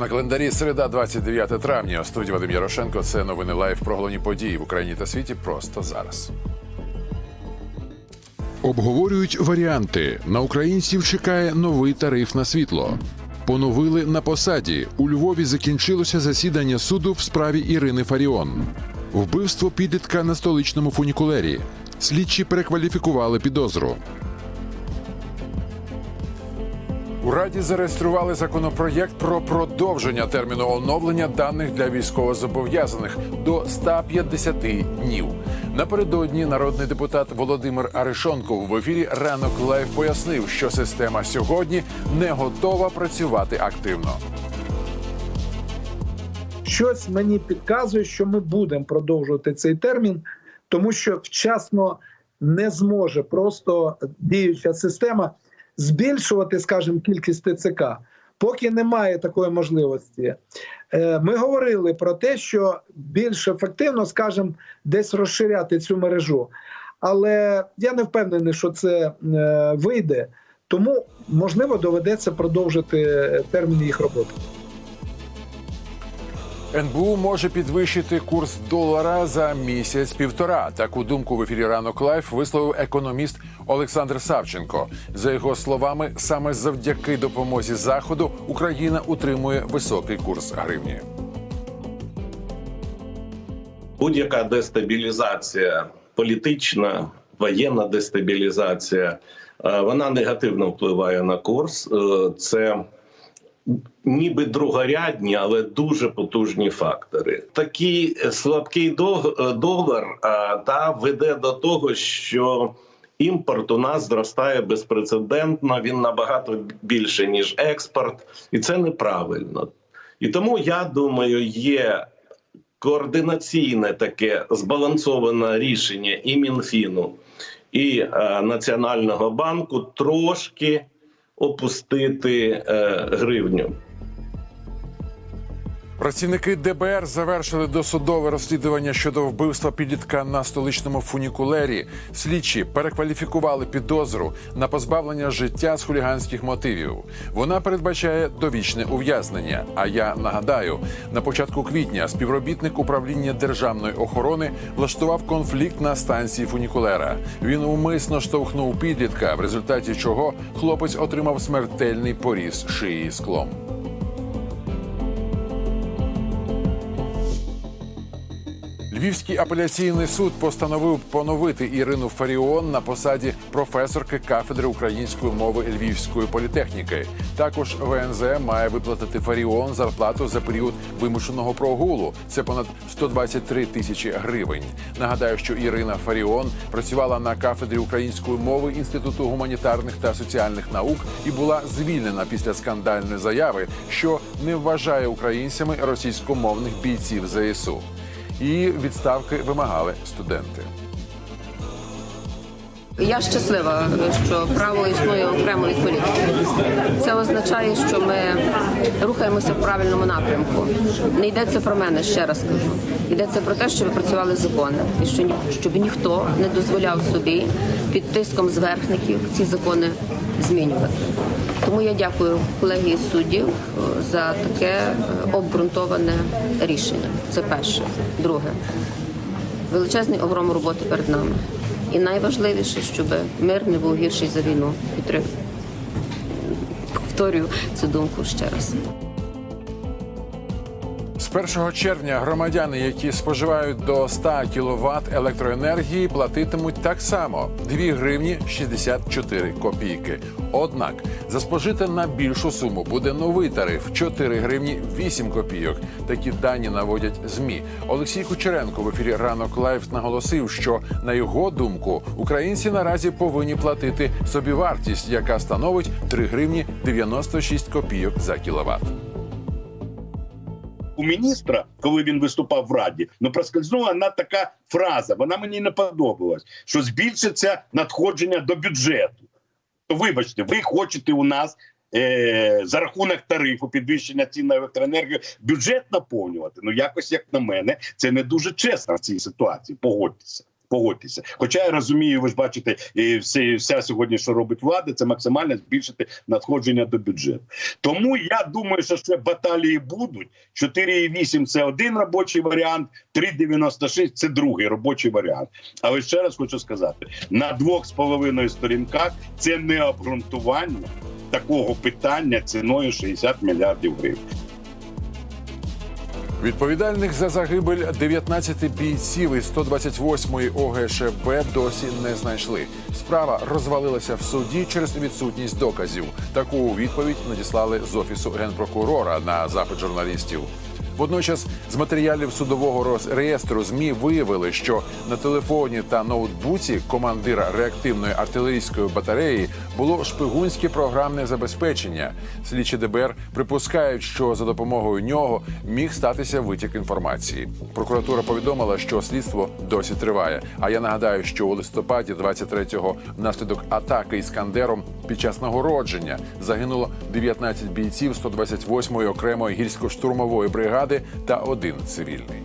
На календарі середа, 29 травня. У студії Вадим Ярошенко. Це новини лайв про головні події в Україні та світі просто зараз. Обговорюють варіанти. На українців чекає новий тариф на світло. Поновили на посаді. У Львові закінчилося засідання суду в справі Ірини Фаріон. Вбивство підлітка на столичному фунікулері. Слідчі перекваліфікували підозру. У Раді зареєстрували законопроєкт про продовження терміну оновлення даних для військовозобов'язаних до 150 днів. Напередодні народний депутат Володимир Аришонков в ефірі ранок лайв пояснив, що система сьогодні не готова працювати активно. щось мені підказує, що ми будемо продовжувати цей термін, тому що вчасно не зможе просто діюча система збільшувати, скажімо, кількість ТЦК. Поки немає такої можливості, Е, ми говорили про те, що більш ефективно, скажімо, десь розширяти цю мережу. Але я не впевнений, що це е, вийде, тому можливо доведеться продовжити термін їх роботи. НБУ може підвищити курс долара за місяць-півтора. Таку думку в ефірі ранок лайф висловив економіст Олександр Савченко. За його словами, саме завдяки допомозі заходу Україна утримує високий курс гривні. будь-яка дестабілізація, політична, воєнна дестабілізація, е, вона негативно впливає на курс. Е, Це ніби другорядні, але дуже потужні фактори. Такий слабкий дог- е, долар е, та веде до того, що імпорт у нас зростає безпрецедентно. Він набагато більше ніж експорт, і це неправильно. І тому я думаю, є координаційне таке збалансоване рішення і Мінфіну, і е, Національного банку трошки опустити е, гривню. Працівники ДБР завершили досудове розслідування щодо вбивства підлітка на столичному фунікулері. Слідчі перекваліфікували підозру на позбавлення життя з хуліганських мотивів. Вона передбачає довічне ув'язнення. А я нагадаю, на початку квітня співробітник управління державної охорони влаштував конфлікт на станції фунікулера. Він умисно штовхнув підлітка, в результаті чого хлопець отримав смертельний поріз шиї склом. Львівський апеляційний суд постановив поновити Ірину Фаріон на посаді професорки кафедри української мови Львівської політехніки. Також ВНЗ має виплатити Фаріон зарплату за період вимушеного прогулу. Це понад 123 тисячі гривень. Нагадаю, що Ірина Фаріон працювала на кафедрі української мови Інституту гуманітарних та соціальних наук і була звільнена після скандальної заяви, що не вважає українцями російськомовних бійців ЗСУ. І відставки вимагали студенти. Я щаслива, що право існує окремо від політики. Це означає, що ми рухаємося в правильному напрямку. Не йдеться про мене, ще раз кажу. Йдеться про те, щоб працювали закони, і що щоб ніхто не дозволяв собі під тиском зверхників ці закони змінювати. Тому я дякую колегії суддів е, за таке е, обґрунтоване рішення. Це перше. Друге величезний огром роботи перед нами. І найважливіше, щоб мир не був гірший за війну. Повторюю цю думку ще раз. З 1 червня громадяни, які споживають до 100 кВт електроенергії, платитимуть так само 2 гривні 64 копійки. Однак за спожите на більшу суму буде новий тариф 4 гривні 8 копійок. Такі дані наводять змі. Олексій Кучеренко в ефірі ранок лайв наголосив, що на його думку українці наразі повинні платити собівартість, яка становить 3 гривні 96 копійок за кіловат. У міністра, коли він виступав в раді, ну проскользнула на така фраза. Вона мені не подобалась, що збільшиться надходження до бюджету. То вибачте, ви хочете у нас е, за рахунок тарифу підвищення цін на електроенергію бюджет наповнювати. Ну якось як на мене, це не дуже чесно в цій ситуації. Погодьтеся. Погодьтеся. Хоча я розумію, ви ж бачите, і всі, вся сьогодні, що робить влада, це максимально збільшити надходження до бюджету. Тому я думаю, що ще баталії будуть. 4,8 – це один робочий варіант, 3,96 – це другий робочий варіант. Але ще раз хочу сказати: на двох з половиною сторінках це не обґрунтування такого питання ціною 60 мільярдів гривень. Відповідальних за загибель 19 бійців із 128-ї ОГШБ досі не знайшли. Справа розвалилася в суді через відсутність доказів. Таку відповідь надіслали з офісу генпрокурора на запит журналістів. Водночас з матеріалів судового роз- реєстру змі виявили, що на телефоні та ноутбуці командира реактивної артилерійської батареї було шпигунське програмне забезпечення. Слідчі ДБР припускають, що за допомогою нього міг статися витік інформації. Прокуратура повідомила, що слідство досі триває. А я нагадаю, що у листопаді 23-го внаслідок атаки іскандером під час нагородження загинуло 19 бійців 128-ї окремої гірсько-штурмової бригади та один цивільний.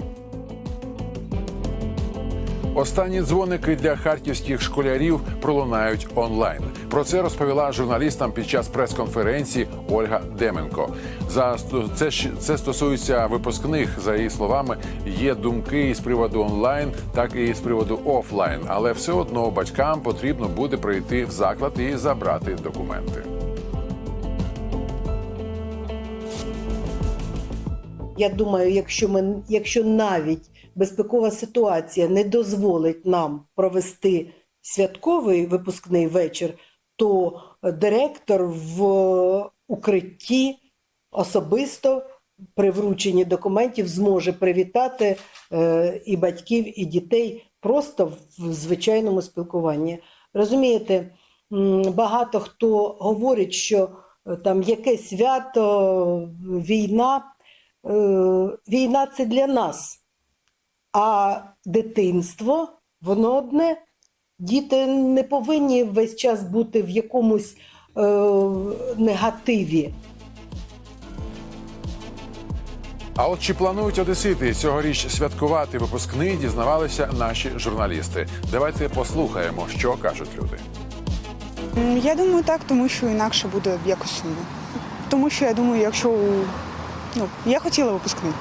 Останні дзвоники для харківських школярів пролунають онлайн. Про це розповіла журналістам під час прес-конференції Ольга Деменко. За це це стосується випускних. За її словами, є думки і з приводу онлайн, так і з приводу офлайн. Але все одно батькам потрібно буде прийти в заклад і забрати документи. Я думаю, якщо ми, якщо навіть безпекова ситуація не дозволить нам провести святковий випускний вечір, то директор в укритті особисто при врученні документів зможе привітати е, і батьків, і дітей просто в звичайному спілкуванні. Розумієте, багато хто говорить, що е, там яке свято, війна. Е, війна це для нас, а дитинство воно одне. Діти не повинні весь час бути в якомусь е, негативі. А от чи планують одесити цьогоріч святкувати випускний, дізнавалися наші журналісти. Давайте послухаємо, що кажуть люди. Я думаю, так, тому що інакше буде якось сумно. Тому що я думаю, якщо у- ну, я хотіла випускний.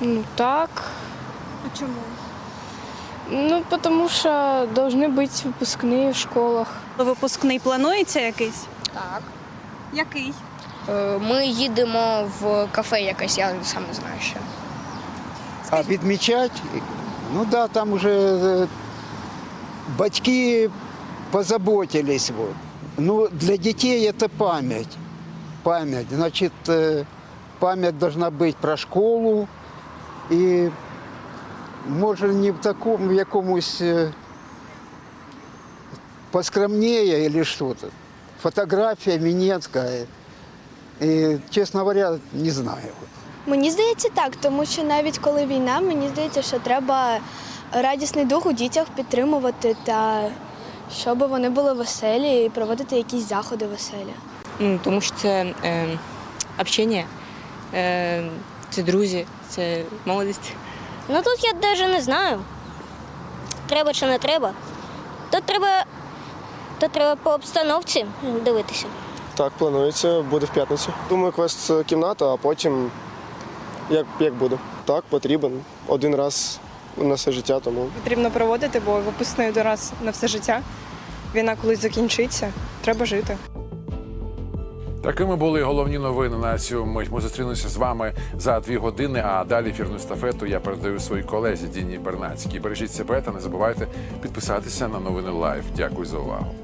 Ну так. А чому? Ну, потому что должны быть выпускные в школах. Випускний планується якийсь? Так. Який? Е, Ми їдемо в кафе якесь, я сам не знаю ще. А відмічати, ну да, там уже е, батьки позаботились. Вот. Ну, для детей это память. Память. Значит, э, память должна быть про школу. І може не в такому в якомусь е, поскромнее или что-то. Фотография Минецкая. И, честно говоря, не знаю. Мені здається, так, тому що навіть коли війна, мені здається, що треба радісний дух у дітях підтримувати та щоб вони були веселі і проводити якісь заходи веселі. Ну, тому що це е, общення, це друзі, це молодість. Ну тут я навіть не знаю. Треба чи не треба. Тут треба, тут треба по обстановці дивитися. Так, планується, буде в п'ятницю. Думаю, квест кімната, а потім як, як буде. Так, потрібен. Один раз на все життя, тому Потрібно проводити, бо випускний один раз на все життя. Війна колись закінчиться, треба жити. Такими були головні новини на цю мить. Ми зустрінемося з вами за дві години. А далі ефірну естафету я передаю своїй колезі Діні Бернацькій. Бережіть себе та не забувайте підписатися на новини Лайф. Дякую за увагу.